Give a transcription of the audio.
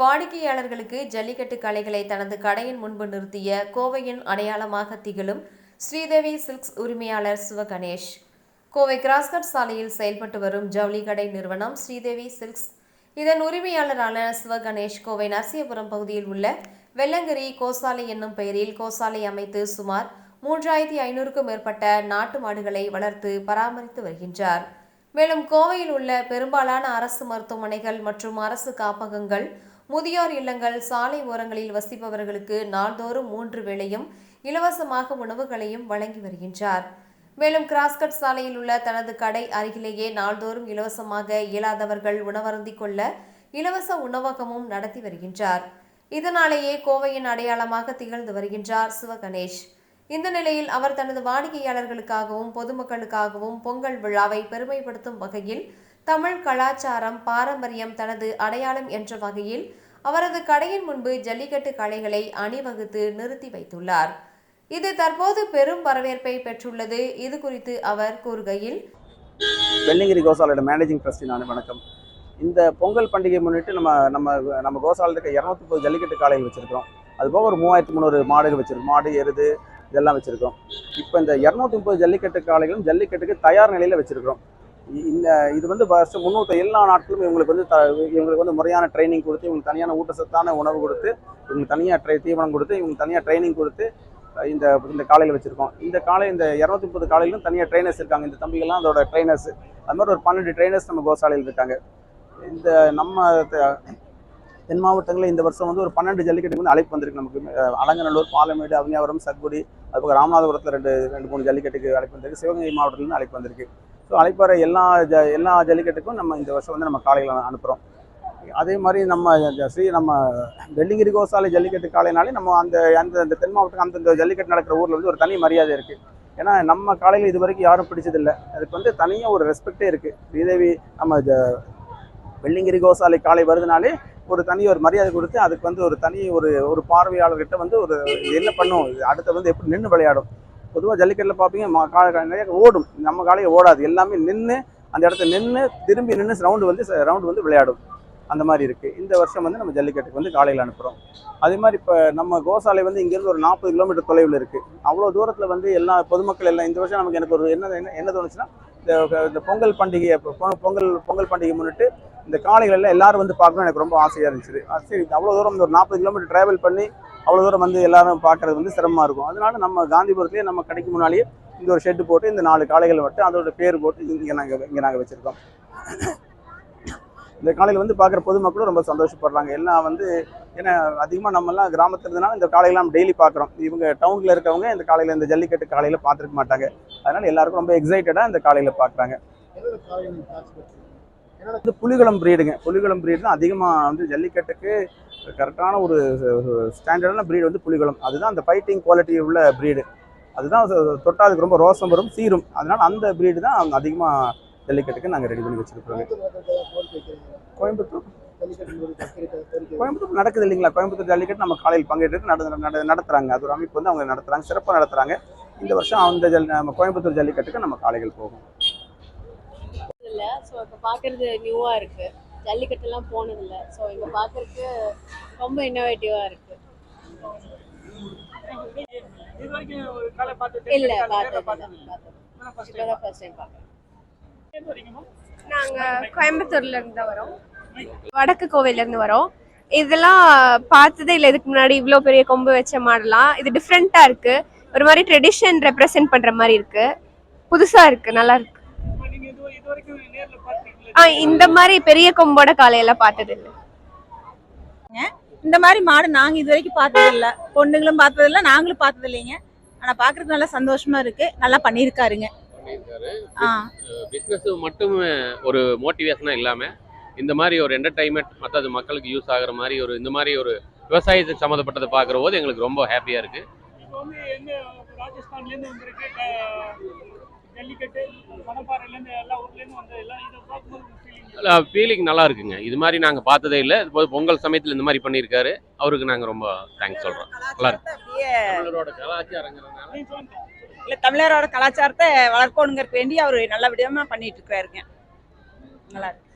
வாடிக்கையாளர்களுக்கு ஜல்லிக்கட்டு கலைகளை தனது கடையின் முன்பு நிறுத்திய கோவையின் அடையாளமாக திகழும் ஸ்ரீதேவி சில்க்ஸ் உரிமையாளர் சிவகணேஷ். கோவை கிராஸ்கட் சாலையில் செயல்பட்டு வரும் ஜவுளி கடை நிறுவனம் ஸ்ரீதேவி சில்க்ஸ். இதன் உரிமையாளரான சிவகணேஷ் கோவை நரசியபுரம் பகுதியில் உள்ள வெள்ளங்கிரி கோசாலை என்னும் பெயரில் கோசாலை அமைத்து சுமார் மூன்றாயிரத்தி ஐநூறுக்கும் மேற்பட்ட நாட்டு மாடுகளை வளர்த்து பராமரித்து வருகின்றார். மேலும் கோவையில் உள்ள பெரும்பாலான அரசு மருத்துவமனைகள் மற்றும் அரசு காப்பகங்கள் முதியோர் இல்லங்கள் சாலை ஓரங்களில் வசிப்பவர்களுக்கு நாள்தோறும் மூன்று வேளையும் இலவசமாக உணவுகளையும் வழங்கி வருகின்றார். மேலும் கிராஸ்கட் சாலையில் உள்ள தனது கடை அருகிலேயே நாள்தோறும் இலவசமாக இயலாதவர்கள் உணவருந்திக் கொள்ள இலவச உணவகமும் நடத்தி வருகின்றார். இதனாலேயே கோவையின் அடையாளமாக திகழ்ந்து வருகின்றார் சிவகணேஷ். இந்த நிலையில் அவர் தனது வாடிக்கையாளர்களுக்காகவும் பொதுமக்களுக்காகவும் பொங்கல் விழாவை பெருமைப்படுத்தும் வகையில் தமிழ் கலாச்சாரம் பாரம்பரியம் தனது அடையாளம் என்ற வகையில் அவரது கடையின் முன்பு ஜல்லிக்கட்டு கலைகளை அணிவகுத்து நிறுத்தி வைத்துள்ளார். இது தற்போது பெரும் வரவேற்பை பெற்றுள்ளது. இது குறித்து அவர் கூறுகையில் வெள்ளிங்கிரி கோசாலோட மேனேஜிங் ட்ரஸ்டி நான் வணக்கம். இந்த பொங்கல் பண்டிகை முன்னிட்டு நம்ம நம்ம நம்ம கோசாலையில் இருக்க இரநூத்தி முப்பது ஜல்லிக்கட்டு காளைகள் வச்சுருக்கோம் அது போக ஒரு மூவாயிரத்து முந்நூறு மாடுகள் வச்சுருக்கோம். மாடு எருது இதெல்லாம் வச்சுருக்கோம். இப்போ இந்த இரநூத்தி முப்பது ஜல்லிக்கட்டு காளைகளும் ஜல்லிக்கட்டுக்கு தயார் நிலையில் வச்சுருக்கிறோம். இந்த இது வந்து வருஷம் முன்னூற்ற எல்லா நாட்களும் இவங்களுக்கு வந்து த இவங்களுக்கு வந்து முறையான ட்ரைனிங் கொடுத்து இவங்களுக்கு தனியான ஊட்டச்சத்தான உணவு கொடுத்து இவங்களுக்கு தனியாக ட்ரை தீவனம் கொடுத்து இவங்களுக்கு தனியாக ட்ரைனிங் கொடுத்து இந்த இந்த காலையில் வச்சுருக்கோம். இந்த காலை இந்த இரநூத்தி முப்பது காலையிலும் தனியாக ட்ரைனர்ஸ் இருக்காங்க. இந்த தம்பிகள்லாம் அதோட ட்ரைனர்ஸ் அது மாதிரி ஒரு பன்னெண்டு ட்ரைனர்ஸ் நம்ம கோசாலையில் இருக்காங்க. இந்த நம்ம த- தென் மாவட்டங்களில் இந்த வருஷம் வந்து ஒரு பன்னெண்டு ஜல்லிக்கட்டுக்கு வந்து அழைப்பு வந்திருக்கு நமக்கு. அலங்கநல்லூர் பாலமேடு அவனியாபுரம் சத்குடி அதுபோக ராமநாதபுரத்தில் ரெண்டு ரெண்டு மூணு ஜல்லிக்கட்டுக்கு அழைப்பு வந்திருக்கு. சிவகங்கை மாவட்டத்துலேருந்து அழைப்பு வந்திருக்கு. ஸோ அழைப்பார எல்லா ஜ எல்லா ஜல்லிக்கட்டுக்கும் நம்ம இந்த வருஷம் வந்து நம்ம காலையில் அனுப்புகிறோம் அதே மாதிரி நம்ம ஸ்ரீ நம்ம வெள்ளிங்கிரி கோசாலை ஜல்லிக்கட்டு காலைனாலே நம்ம அந்த அந்த அந்த தென் மாவட்டம் அந்தந்த ஜல்லிக்கட்டு நடக்கிற ஊரில் வந்து ஒரு தனி மரியாதை இருக்குது ஏன்னா நம்ம காலையில் இது வரைக்கும் யாரும் பிடிச்சதில்லை. அதுக்கு வந்து தனியாக ஒரு ரெஸ்பெக்டே இருக்குது ஸ்ரீதேவி நம்ம ஜ வெள்ளிங்கிரி கோசாலை காலை வருதுனாலே ஒரு தனி ஒரு மரியாதை கொடுத்து அதுக்கு வந்து ஒரு தனி ஒரு ஒரு பார்வையாளர்கிட்ட வந்து ஒரு என்ன பண்ணும்? அடுத்த வந்து எப்படி நின்று விளையாடும்? பொதுவாக ஜல்லிக்கட்டில் பார்ப்பீங்க மா- நிறைய ஓடும். நம்ம காலையை ஓடாது. எல்லாமே நின்று அந்த இடத்த நின்று திரும்பி நின்று ரவுண்டு வந்து ரவுண்டு வந்து விளையாடும். அந்த மாதிரி இருக்குது இந்த வருஷம் வந்து நம்ம ஜல்லிக்கட்டுக்கு வந்து காலையில் அனுப்புகிறோம் அதே மாதிரி இப்போ நம்ம கோசாலை வந்து இங்கேருந்து ஒரு நாற்பது கிலோமீட்டர் தொலைவில் இருக்குது அவ்வளோ தூரத்தில் வந்து எல்லா பொதுமக்கள் எல்லாம் இந்த வருஷம் நமக்கு எனக்கு ஒரு என்ன என்ன என்ன தோணுச்சுன்னா இந்த இந்த பொங்கல் பண்டிகையை பொங்கல் பொங்கல் பண்டிகை முன்னிட்டு இந்த காலைகளில் எல்லாரும் வந்து பார்க்கணும் எனக்கு ரொம்ப ஆசையாக இருந்துச்சு. அது சரி அவ்வளோ தூரம் ஒரு நாற்பது கிலோமீட்டர் ட்ராவல் பண்ணி அவ்வளோ தூரம் வந்து எல்லாரும் பார்க்கறது வந்து சிரமமாக இருக்கும். அதனால நம்ம காந்திபுரத்துலேயே நம்ம கடைக்கு முன்னாலேயே இந்த ஒரு ஷெட்டு போட்டு இந்த நாலு காளைகள் மட்டும் அதோட பேர் போட்டு இங்கே நாங்கள் இங்கே நாங்கள் வச்சுருக்கோம். இந்த காலையில் வந்து பார்க்குற பொதுமக்களும் ரொம்ப சந்தோஷப்படுறாங்க. எல்லாம் வந்து ஏன்னா அதிகமாக நம்மலாம் கிராமத்துல இருந்தனால இந்த காலையெல்லாம் டெய்லி பார்க்குறோம் இவங்க டவுனில் இருக்கவங்க இந்த காலையில் இந்த ஜல்லிக்கட்டு காலையில் பார்த்துருக்க மாட்டாங்க. அதனால எல்லாருக்கும் ரொம்ப எக்ஸைட்டடாக இந்த காலையில் பார்க்குறாங்க வந்து புலிகுளம் பிரீடுங்க புலிகுளம் பிரீடு தான் அதிகமாக வந்து ஜல்லிக்கட்டுக்கு கரெக்டான ஒரு ஸ்டாண்டர்டான பிரீடு வந்து புலிகுளம். அதுதான் அந்த ஃபைட்டிங் குவாலிட்டி உள்ள பிரீடு அதுதான் சொ- தொட்டா அதுக்கு ரொம்ப ரோசம் வரும் சீரும். அதனால அந்த பிரீடு தான் அதிகமாக ஜல்லிக்கட்டுக்கு நாங்கள் ரெடி பண்ணி வச்சிருக்கிறோங்க கோயம்புத்தூர். கோயம்புத்தூர் நடக்குது இல்லைங்களா? கோயம்புத்தூர் ஜல்லிக்கட்டு நம்ம காலையில் பங்கேற்று நட நட- நடத்துறாங்க. அது ஒரு அமைப்பு வந்து அவங்க நடத்துறாங்க சிறப்பாக நடத்துறாங்க. இந்த வருஷம் அந்த ஜல் நம்ம கோயம்புத்தூர் ஜல்லிக்கட்டுக்கு நம்ம காளைகள் போகும். இல்லை ஸோ இப்போ பார்க்குறது நியூவாக இருக்குது ஜல்லிக்கட்டுலாம் போனதில்லை. ஸோ இங்கே பார்க்குறதுக்கு ரொம்ப இன்னோவேட்டிவாக இருக்குது இல்லை பார்த்தது பார்த்தது இப்போ தான் ஃபர்ஸ்ட் டைம் பார்க்குறேன் நாங்கள் கோயம்புத்தூர்ல இருந்து தான் வரோம். வடக்கு கோவையில இருந்து வரோம். இதெல்லாம் பார்த்ததே இல்லை. இதுக்கு முன்னாடி இவ்வளோ பெரிய கொம்பு வச்ச மாடலாம் இது டிஃப்ரெண்ட்டாக இருக்கு. ஒரு மாதிரி ட்ரெடிஷன் ரெப்ரசென்ட் பண்ற மாதிரி இருக்கு. புதுசா இருக்கு. நல்லா இருக்கு. ஆ இந்த மாதிரி பெரிய கொம்போட காலையெல்லாம் பார்த்தது இல்லை இந்த மாதிரி மாடு நாங்க இது வரைக்கும் பார்த்தது பொண்ணுங்களும் பார்த்ததில்ல. நாங்களும் பார்த்தது இல்லைங்க ஆனா பாக்குறதுக்கு நல்லா சந்தோஷமா இருக்கு. நல்லா பண்ணியிருக்காருங்க. பிஸ்னஸ் மட்டும் ஒரு மோட்டிவேஷனாக இல்லாமல் இந்த மாதிரி ஒரு என்டர்டைன்மெண்ட் மற்றது மக்களுக்கு யூஸ் ஆகுற மாதிரி ஒரு இந்த மாதிரி ஒரு விவசாயத்துக்கு சம்மந்தப்பட்டதை பார்க்குற போது எங்களுக்கு ரொம்ப ஹாப்பியாக இருக்குது இப்போ வந்து எங்க ராஜஸ்தான்லேருந்து வந்திருக்கு க- ஜல்லிக்கட்டு மணப்பாறையிலேருந்து எல்லா ஊர்லேருந்து வந்த எல்லாம் இதை பார்க்கும்போது ஃபீலிங் ஃபீலிங் நல்லா இருக்குங்க. இது மாதிரி நாங்கள் பார்த்ததே இல்லை. இப்போ பொங்கல் சமயத்தில் இந்த மாதிரி பண்ணியிருக்காரு. அவருக்கு நாங்கள் ரொம்ப தேங்க்ஸ் சொல்கிறோம் நல்லா இருக்கு. தமிழரோட கலாச்சாரங்கிறதுனால இல்ல தமிழரோட கலாச்சாரத்தை வளர்க்கணுங்கிறதுக்கு வேண்டி அவர் நல்ல விதமாக பண்ணிட்டு இருக்கிறாருங்க. நல்லா இருக்கு.